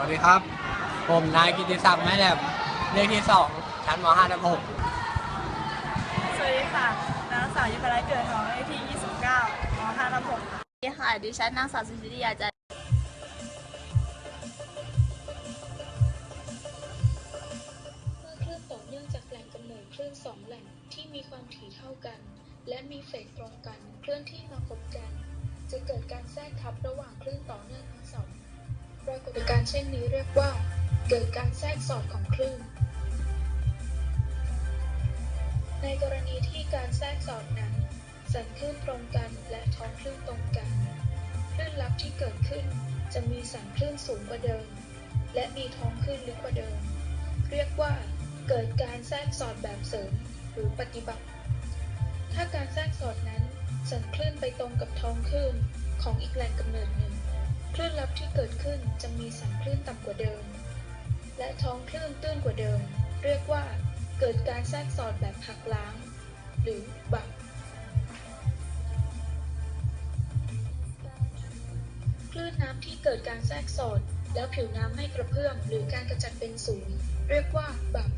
วัสดีครับ ผมนายกิติศักดิ์แม่แหลมเลขที่2ชั้นม 5 ทับ6สวัสดีค่ะนางสาวยุพรัตน์เกิดทองเลขที่ 29ม5ทับ6ค่ะสวัสดีค่ะ ดิฉันนางสาวสุจิริยาจันทร์เมื่อคลื่นต่อเนื่องจากแหล่งกำเนิดคลื่นสองแหล่งที่มีความถี่เท่ากัน และมีเฟสตรงกันเคลื่อนที่มาพบกัน จะเกิดการแทรกทับระหว่างคลื่นต่อเนื่องทั้งสอง ปรากฏการณ์เช่นนี้เรียกว่า เกิดการแทรกสอดของคลื่น ในกรณีที่การแทรกสอดนั้น สันคลื่นตรงกันและท้องคลื่นตรงกันคลื่นลับที่เกิดขึ้นจะมีสันคลื่นสูงกว่าเดิม และมีท้องคลื่นลึกกว่าเดิม เรียกว่า เกิดการแทรกสอดแบบเสริมหรือปฏิบัติ ถ้าการแทรกสอดนั้นสันคลื่นไปตรงกับท้องคลื่นของอีกแหล่งกำเนิดหนึ่ง คลื่นลับที่เกิดขึ้นจะมีสันคลื่นต่ำกว่าเดิม และท้องคลื่นตื้นกว่าเดิม เรียกว่าเกิดการแทรกสอดแบบหักล้าง หรือบักคลื่นน้ำที่เกิดการแทรกสอดแล้วผิวน้ำไม่กระเพื่อมหรือการกระจัดเป็นศูนย์เรียกว่าบับ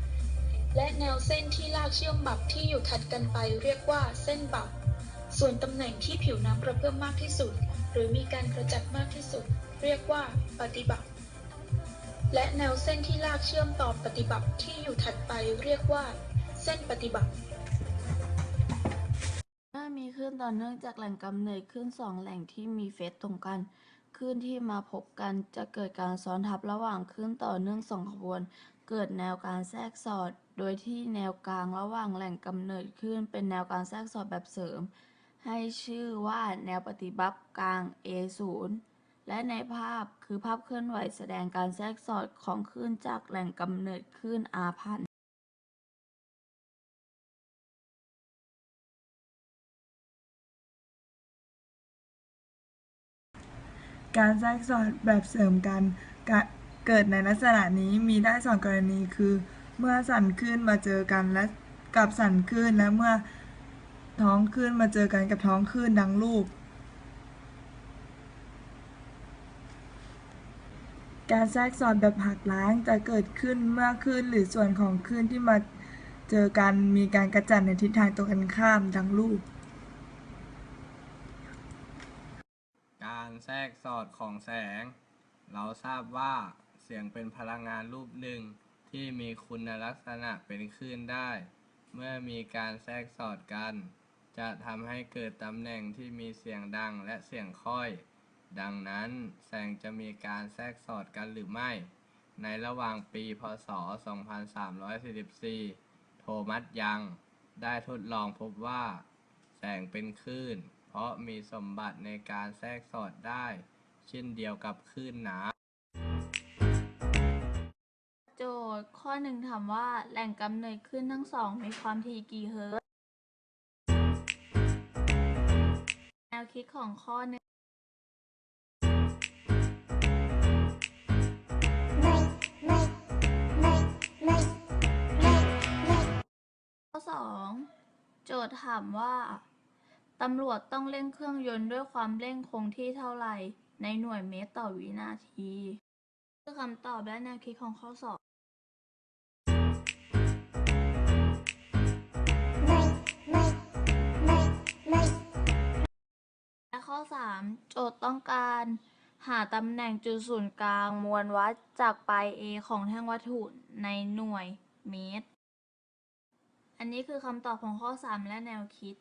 และแนวเส้นที่ลากเชื่อมบับที่อยู่ถัดกันไปเรียกว่าเส้นบับ ส่วนตำแหน่งที่ผิวน้ำกระเพื่อมมากที่สุด หรือมีการกระจัดมากที่สุด เรียกว่าปฏิบัติ และแนวเส้นที่ลากเชื่อมต่อปฏิบัติที่อยู่ถัดไปเรียกว่า เส้นปฏิบัติเมื่อมีคลื่นต่อเนื่องจากแหล่งกำเนิดคลื่นสองแหล่งที่มีเฟสตรงกันคลื่นที่มาพบกันจะเกิดการซ้อนทับระหว่างคลื่นต่อเนื่องสองขบวน เกิดแนวการแทรกสอด โดยที่แนวกลางระหว่างแหล่งกำเนิดคลื่นเป็นแนวการแทรกสอดแบบเสริม ให้ชื่อว่าแนวปฏิบัติกลาง A0 และในภาพคือภาพเคลื่อนไหวแสดงการแทรกสอดของคลื่นจากแหล่งกำเนิดคลื่น R พันการแทรกซ้อนแบบเสริมกันเกิดในลักษณะนี้มีได้สองกรณีคือ เมื่อสั่นคลื่นมาเจอกันและกับสั่นคลื่นและเมื่อ ท้องคลื่นมาเจอกันกับท้องคลื่นดังรูปการแทรกซ้อนแบบหักล้างจะเกิดขึ้นเมื่อคลื่นหรือส่วนของคลื่นที่มาเจอกันมีการกระจัดในทิศทางตรงกันข้ามดังรูปการแทรกสอดของแสง เราทราบว่าเสียงเป็นพลังงานรูปหนึ่งที่มีคุณลักษณะเป็นคลื่นได้ เมื่อมีการแทรกสอดกัน จะทำให้เกิดตำแหน่งที่มีเสียงดังและเสียงค่อย ดังนั้นแสงจะมีการแทรกสอดกันหรือไม่ ในระหว่างปีพศ 2344 โทมัสยังได้ทดลองพบว่า แสงเป็นคลื่น เพราะมีสมบัติในการแทรกสอดได้ เช่นเดียวกับคลื่นน้ำโจทย์ข้อหนึ่งถามว่าแหล่งกำเนิดคลื่นทั้งสองมีความถี่กี่เฮิรต วคิดของข้อหนึ่งข้อสองโจทย์ถามว่าตำรวจต้องเร่งเครื่องยนต์ด้วยความเร่งคงที่เท่าไหร่ ในหน่วยเมตรต่อวินาทีคือคำตอบและแนวคิดของข้อสอบ ข้อ 3 โจทย์ต้องการ หาตำแหน่งจุดศูนย์กลางมวลวัดจากปลาย A ของแท่งวัตถุในหน่วยเมตร อันนี้คือคำตอบของข้อ 3 และแนวคิด